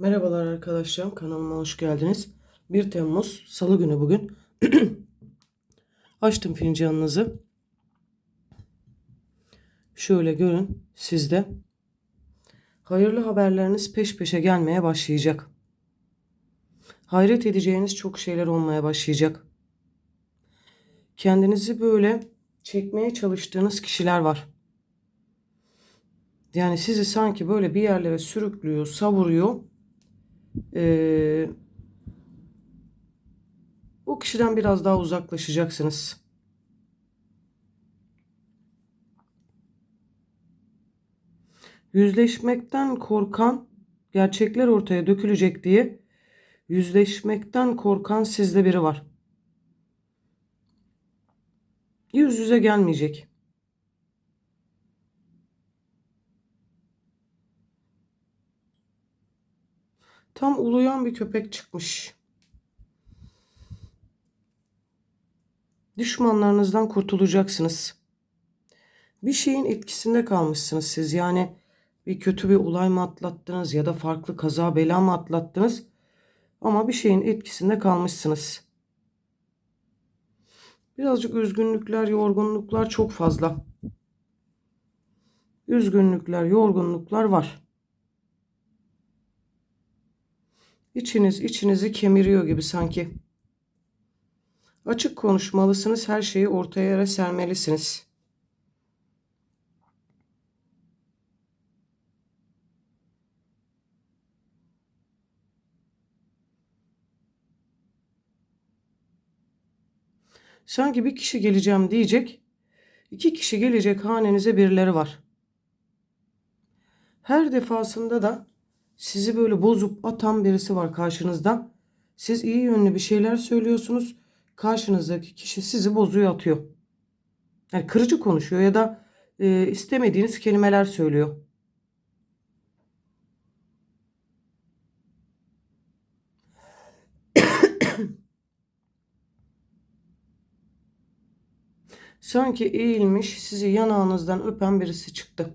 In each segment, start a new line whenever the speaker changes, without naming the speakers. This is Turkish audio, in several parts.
Merhabalar arkadaşlarım kanalıma hoş geldiniz. 1 Temmuz Salı günü bugün. Açtım fincanınızı. Şöyle görün sizde. Hayırlı haberleriniz peş peşe gelmeye başlayacak. Hayret edeceğiniz çok şeyler olmaya başlayacak. Kendinizi böyle çekmeye çalıştığınız kişiler var. Yani sizi sanki böyle bir yerlere sürüklüyor, savuruyor. Ee, o kişiden biraz daha uzaklaşacaksınız. Yüzleşmekten korkan, gerçekler ortaya dökülecek diye yüzleşmekten korkan sizde biri var. Yüz yüze gelmeyecek. Tam uluyan bir köpek çıkmış. Düşmanlarınızdan kurtulacaksınız. Bir şeyin etkisinde kalmışsınız siz. Yani bir kötü bir olay mı atlattınız ya da farklı kaza bela mı atlattınız? Ama bir şeyin etkisinde kalmışsınız. Birazcık üzgünlükler, yorgunluklar çok fazla. Üzgünlükler, yorgunluklar var. İçiniz içinizi kemiriyor gibi sanki. Açık konuşmalısınız, her şeyi ortaya yere sermelisiniz. Sanki bir kişi geleceğim diyecek, iki kişi gelecek hanenize birileri var. Her defasında da sizi böyle bozup atan birisi var karşınızda. Siz iyi yönlü bir şeyler söylüyorsunuz. Karşınızdaki kişi sizi bozuyor atıyor. Yani kırıcı konuşuyor ya da e, istemediğiniz kelimeler söylüyor. Sanki eğilmiş sizi yanağınızdan öpen birisi çıktı.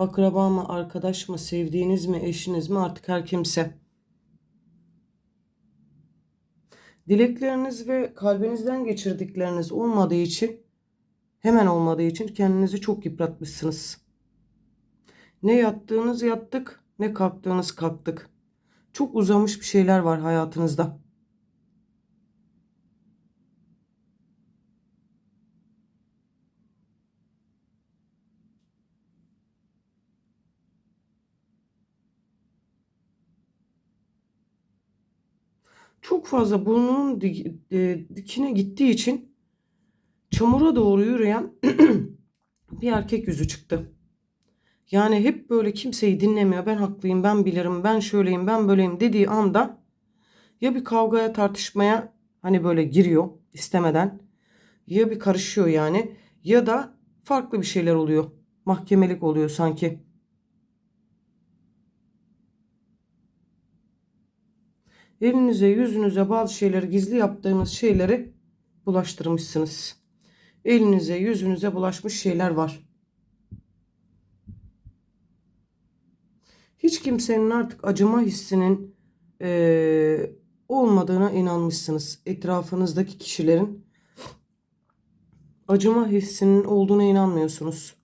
Akraba mı, arkadaş mı, sevdiğiniz mi, eşiniz mi artık her kimse. Dilekleriniz ve kalbinizden geçirdikleriniz olmadığı için, hemen olmadığı için kendinizi çok yıpratmışsınız. Ne yattığınız yattık, ne kalktığınız kalktık. Çok uzamış bir şeyler var hayatınızda. Çok fazla burnunun e, dikine gittiği için çamura doğru yürüyen bir erkek yüzü çıktı. Yani hep böyle kimseyi dinlemiyor. Ben haklıyım, ben bilirim, ben şöyleyim, ben böyleyim dediği anda ya bir kavgaya tartışmaya hani böyle giriyor istemeden ya bir karışıyor yani ya da farklı bir şeyler oluyor. Mahkemelik oluyor sanki. Elinize yüzünüze bazı şeyleri gizli yaptığınız şeyleri bulaştırmışsınız. Elinize yüzünüze bulaşmış şeyler var. Hiç kimsenin artık acıma hissinin e, olmadığına inanmışsınız. Etrafınızdaki kişilerin acıma hissinin olduğuna inanmıyorsunuz.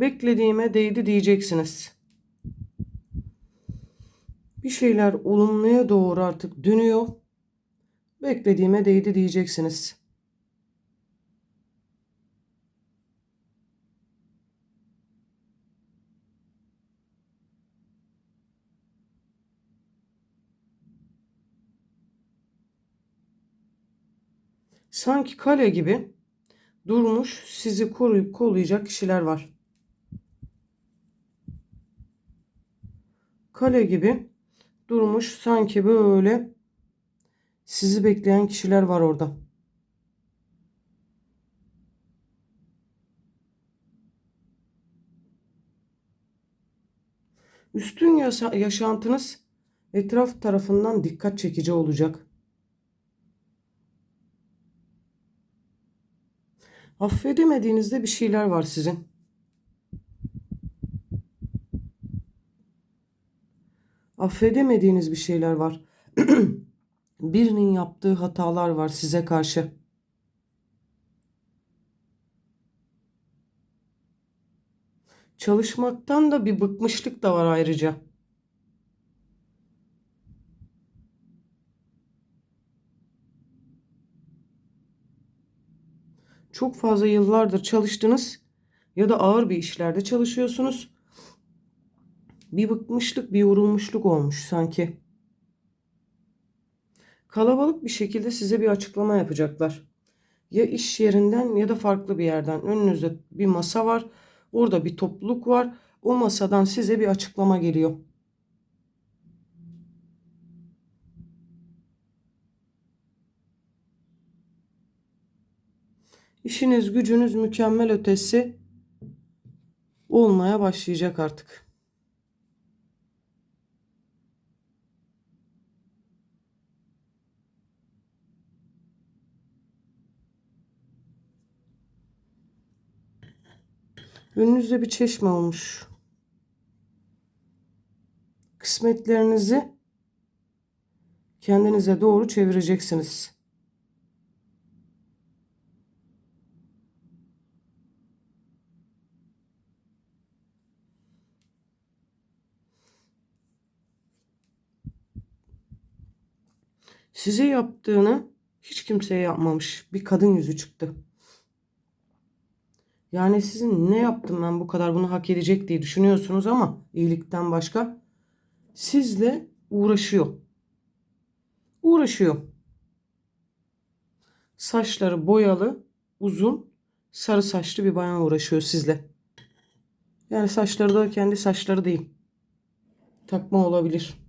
Beklediğime değdi diyeceksiniz. Bir şeyler olumluya doğru artık dönüyor. Beklediğime değdi diyeceksiniz. Sanki kale gibi durmuş sizi koruyup kollayacak kişiler var. Kale gibi durmuş sanki böyle sizi bekleyen kişiler var orada. Üstün yaşantınız etraf tarafından dikkat çekici olacak. Affedemediğinizde bir şeyler var sizin. Affedemediğiniz bir şeyler var. Birinin yaptığı hatalar var size karşı. Çalışmaktan da bir bıkmışlık da var ayrıca. Çok fazla yıllardır çalıştınız ya da ağır bir işlerde çalışıyorsunuz. Bir bıkmışlık, bir yorulmuşluk olmuş sanki. Kalabalık bir şekilde size bir açıklama yapacaklar. Ya iş yerinden ya da farklı bir yerden. Önünüzde bir masa var. Orada bir topluluk var. O masadan size bir açıklama geliyor. İşiniz gücünüz mükemmel ötesi olmaya başlayacak artık. Önünüzde bir çeşme olmuş. Kısmetlerinizi kendinize doğru çevireceksiniz. Size yaptığını hiç kimseye yapmamış bir kadın yüzü çıktı. Yani sizin ne yaptım ben bu kadar bunu hak edecek diye düşünüyorsunuz ama iyilikten başka sizle uğraşıyor. Uğraşıyor. Saçları boyalı, uzun, sarı saçlı bir bayan uğraşıyor sizle. Yani saçları da kendi saçları değil. Takma olabilir.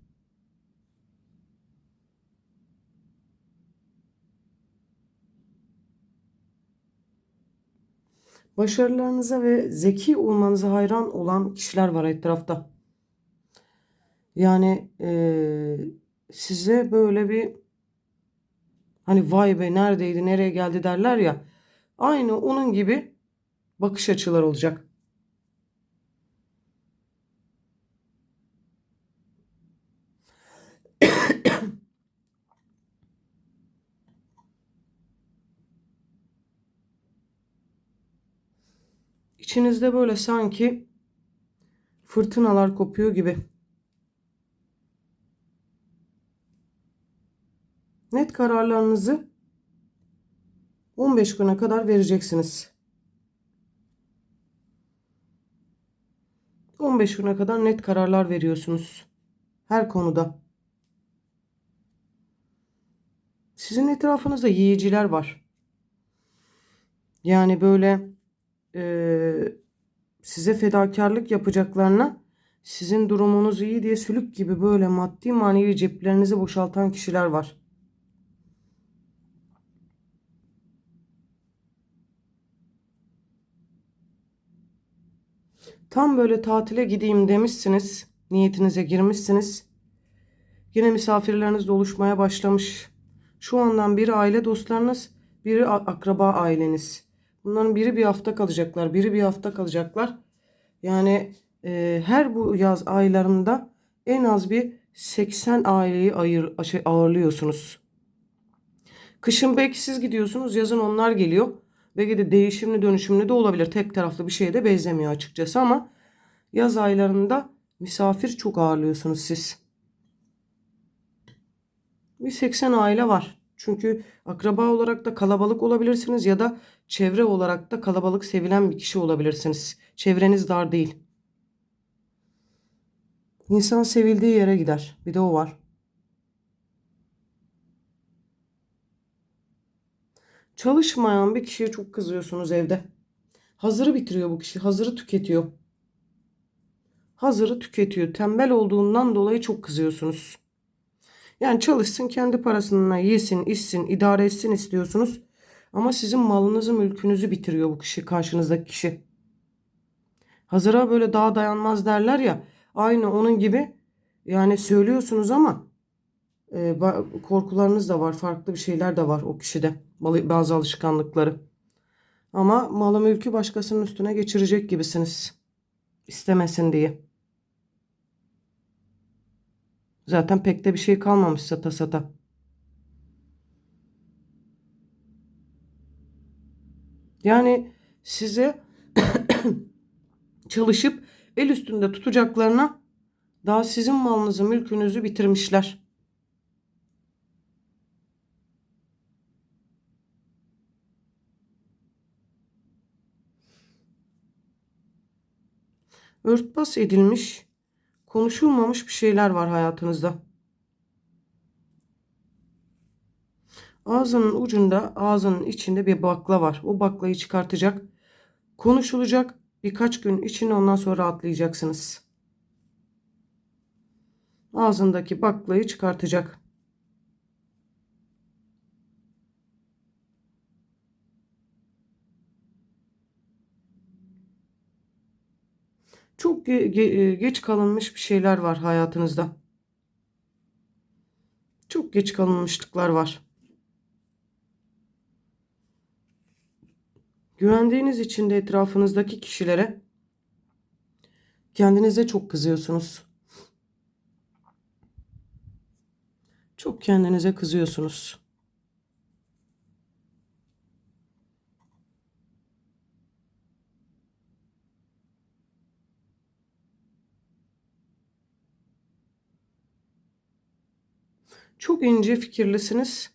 Başarılarınıza ve zeki olmanıza hayran olan kişiler var etrafta. Yani eee, size böyle bir hani vay be neredeydi nereye geldi derler ya. Aynı onun gibi bakış açılar olacak. İçinizde böyle sanki fırtınalar kopuyor gibi. Net kararlarınızı 15 güne kadar vereceksiniz. 15 güne kadar net kararlar veriyorsunuz. Her konuda. Sizin etrafınızda yiyiciler var. Yani böyle eee, size fedakarlık yapacaklarına sizin durumunuz iyi diye sülük gibi böyle maddi manevi ceplerinizi boşaltan kişiler var. Tam böyle tatile gideyim demişsiniz. Niyetinize girmişsiniz. Yine misafirleriniz de oluşmaya başlamış. Şu andan biri aile dostlarınız, biri akraba aileniz. Bunların biri bir hafta kalacaklar, biri bir hafta kalacaklar. Yani e, her bu yaz aylarında en az bir 80 aileyi ayır, şey, ağırlıyorsunuz. Kışın belki siz gidiyorsunuz, yazın onlar geliyor. Belki de değişimli dönüşümlü de olabilir. Tek taraflı bir şeye de benzemiyor açıkçası ama yaz aylarında misafir çok ağırlıyorsunuz siz. Bir 80 aile var. Çünkü akraba olarak da kalabalık olabilirsiniz ya da çevre olarak da kalabalık sevilen bir kişi olabilirsiniz. Çevreniz dar değil. İnsan sevildiği yere gider. Bir de o var. Çalışmayan bir kişiye çok kızıyorsunuz evde. Hazırı bitiriyor bu kişi. Hazırı tüketiyor. Hazırı tüketiyor. Tembel olduğundan dolayı çok kızıyorsunuz. Yani çalışsın kendi parasına yesin, içsin, idare etsin istiyorsunuz. Ama sizin malınızı, mülkünüzü bitiriyor bu kişi, karşınızdaki kişi. Hazıra böyle daha dayanmaz derler ya. Aynı onun gibi yani söylüyorsunuz ama e, korkularınız da var. Farklı bir şeyler de var o kişide. Bazı alışkanlıkları. Ama malı mülkü başkasının üstüne geçirecek gibisiniz. İstemesin diye. Zaten pek de bir şey kalmamış sata sata. Yani size çalışıp el üstünde tutacaklarına daha sizin malınızı, mülkünüzü bitirmişler. Örtbas edilmiş, konuşulmamış bir şeyler var hayatınızda. Ağzının ucunda, ağzının içinde bir bakla var. O baklayı çıkartacak. Konuşulacak. Birkaç gün içinde ondan sonra rahatlayacaksınız. Ağzındaki baklayı çıkartacak. Çok ge- ge- geç kalınmış bir şeyler var hayatınızda. Çok geç kalınmışlıklar var. Güvendiğiniz için de etrafınızdaki kişilere kendinize çok kızıyorsunuz. Çok kendinize kızıyorsunuz. Çok ince fikirlisiniz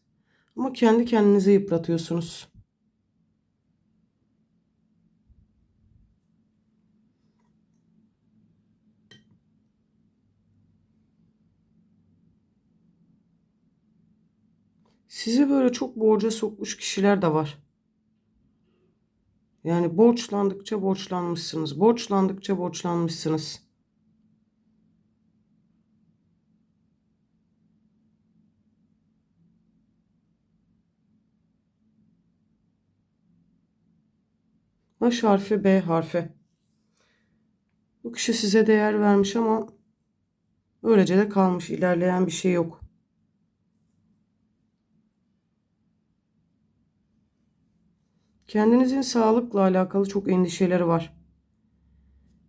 ama kendi kendinizi yıpratıyorsunuz. Sizi böyle çok borca sokmuş kişiler de var. Yani borçlandıkça borçlanmışsınız. Borçlandıkça borçlanmışsınız. Baş harfi B harfi. Bu kişi size değer vermiş ama öylece de kalmış. İlerleyen bir şey yok. Kendinizin sağlıkla alakalı çok endişeleri var.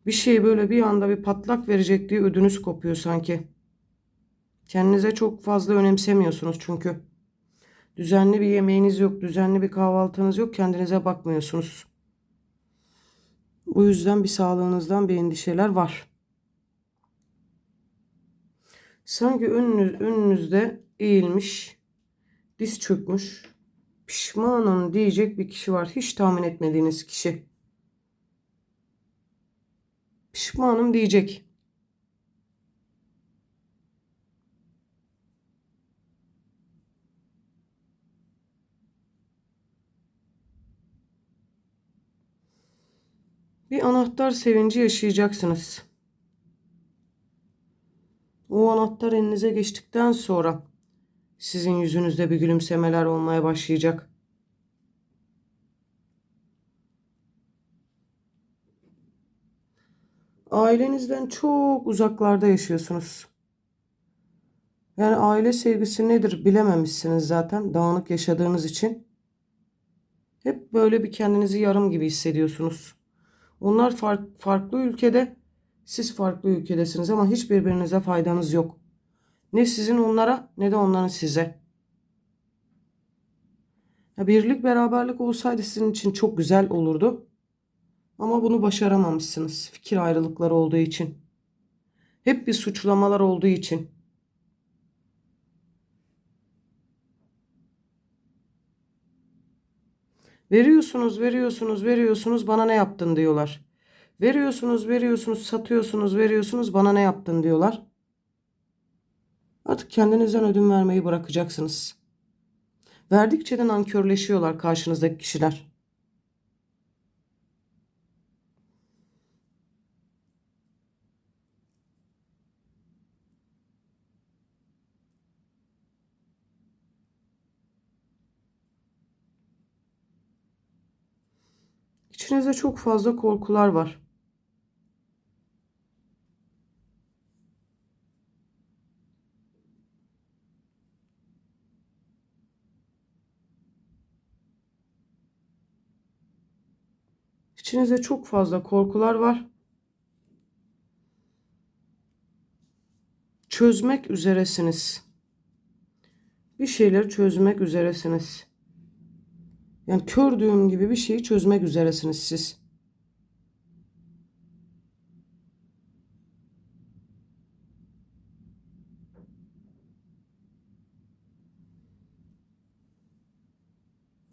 Bir şey böyle bir anda bir patlak verecek diye ödünüz kopuyor sanki. Kendinize çok fazla önemsemiyorsunuz çünkü. Düzenli bir yemeğiniz yok, düzenli bir kahvaltınız yok, kendinize bakmıyorsunuz. Bu yüzden bir sağlığınızdan bir endişeler var. Sanki önünüz, önünüzde eğilmiş, diz çökmüş, pişmanım diyecek bir kişi var. Hiç tahmin etmediğiniz kişi. Pişmanım diyecek. Bir anahtar sevinci yaşayacaksınız. O anahtar elinize geçtikten sonra sizin yüzünüzde bir gülümsemeler olmaya başlayacak. Ailenizden çok uzaklarda yaşıyorsunuz. Yani aile sevgisi nedir bilememişsiniz zaten dağınık yaşadığınız için. Hep böyle bir kendinizi yarım gibi hissediyorsunuz. Onlar fark, farklı ülkede, siz farklı ülkedesiniz ama hiç birbirinize faydanız yok. Ne sizin onlara ne de onların size. Ya birlik beraberlik olsaydı sizin için çok güzel olurdu. Ama bunu başaramamışsınız fikir ayrılıkları olduğu için. Hep bir suçlamalar olduğu için. Veriyorsunuz, veriyorsunuz, veriyorsunuz bana ne yaptın diyorlar. Veriyorsunuz, veriyorsunuz, satıyorsunuz, veriyorsunuz bana ne yaptın diyorlar. Artık kendinizden ödün vermeyi bırakacaksınız. Verdikçe de nankörleşiyorlar karşınızdaki kişiler. İçinizde çok fazla korkular var. İçinizde çok fazla korkular var. çözmek üzeresiniz. Bir şeyleri çözmek üzeresiniz. Yani kör düğüm gibi bir şeyi çözmek üzeresiniz siz.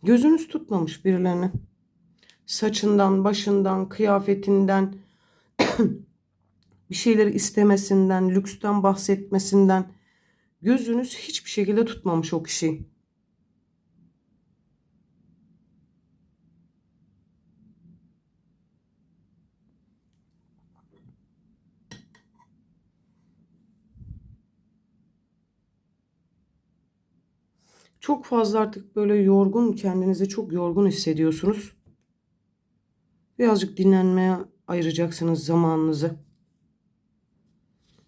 Gözünüz tutmamış birilerini. Saçından, başından, kıyafetinden, bir şeyleri istemesinden, lüksten bahsetmesinden gözünüz hiçbir şekilde tutmamış o kişiyi. Çok fazla artık böyle yorgun, kendinizi çok yorgun hissediyorsunuz. Birazcık dinlenmeye ayıracaksınız zamanınızı.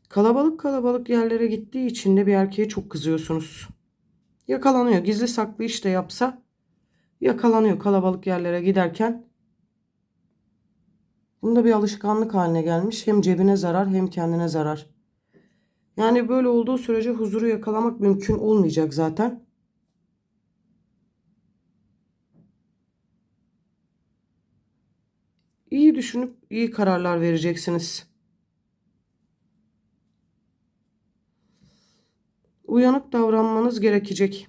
Kalabalık kalabalık yerlere gittiği için de bir erkeğe çok kızıyorsunuz. Yakalanıyor. Gizli saklı iş de yapsa yakalanıyor kalabalık yerlere giderken. Bunda bir alışkanlık haline gelmiş. Hem cebine zarar hem kendine zarar. Yani böyle olduğu sürece huzuru yakalamak mümkün olmayacak zaten. İyi düşünüp iyi kararlar vereceksiniz. Uyanık davranmanız gerekecek.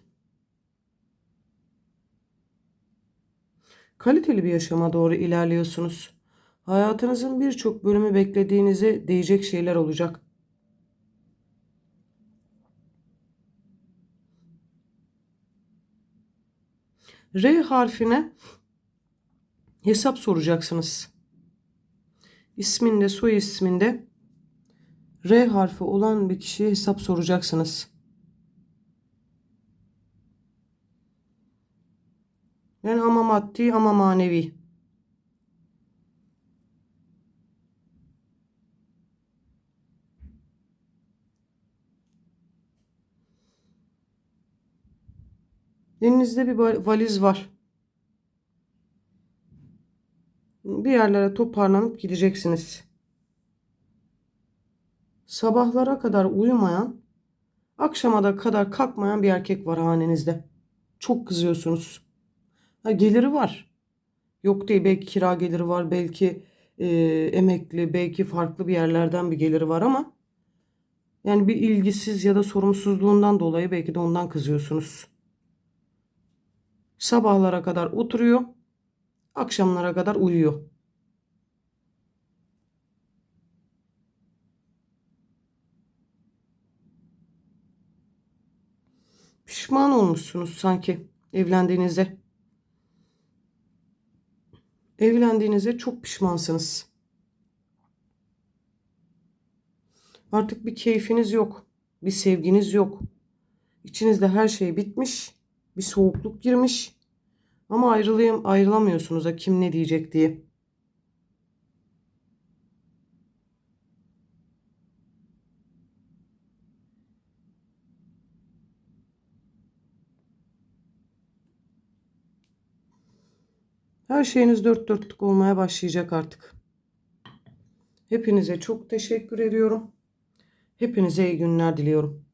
Kaliteli bir yaşama doğru ilerliyorsunuz. Hayatınızın birçok bölümü beklediğinize değecek şeyler olacak. R harfine hesap soracaksınız. İsminde, soy isminde R harfi olan bir kişiye hesap soracaksınız. Yani ama maddi ama manevi. Elinizde bir valiz var. Bir yerlere toparlanıp gideceksiniz. Sabahlara kadar uyumayan, akşama da kadar kalkmayan bir erkek var hanenizde. Çok kızıyorsunuz. Ha, geliri var. Yok değil belki kira geliri var, belki e, emekli, belki farklı bir yerlerden bir geliri var ama yani bir ilgisiz ya da sorumsuzluğundan dolayı belki de ondan kızıyorsunuz. Sabahlara kadar oturuyor, akşamlara kadar uyuyor. Pişman olmuşsunuz sanki evlendiğinizde. Evlendiğinizde çok pişmansınız. Artık bir keyfiniz yok. Bir sevginiz yok. İçinizde her şey bitmiş. Bir soğukluk girmiş. Ama ayrılayım, ayrılamıyorsunuz da kim ne diyecek diye. Her şeyiniz dört dörtlük olmaya başlayacak artık. Hepinize çok teşekkür ediyorum. Hepinize iyi günler diliyorum.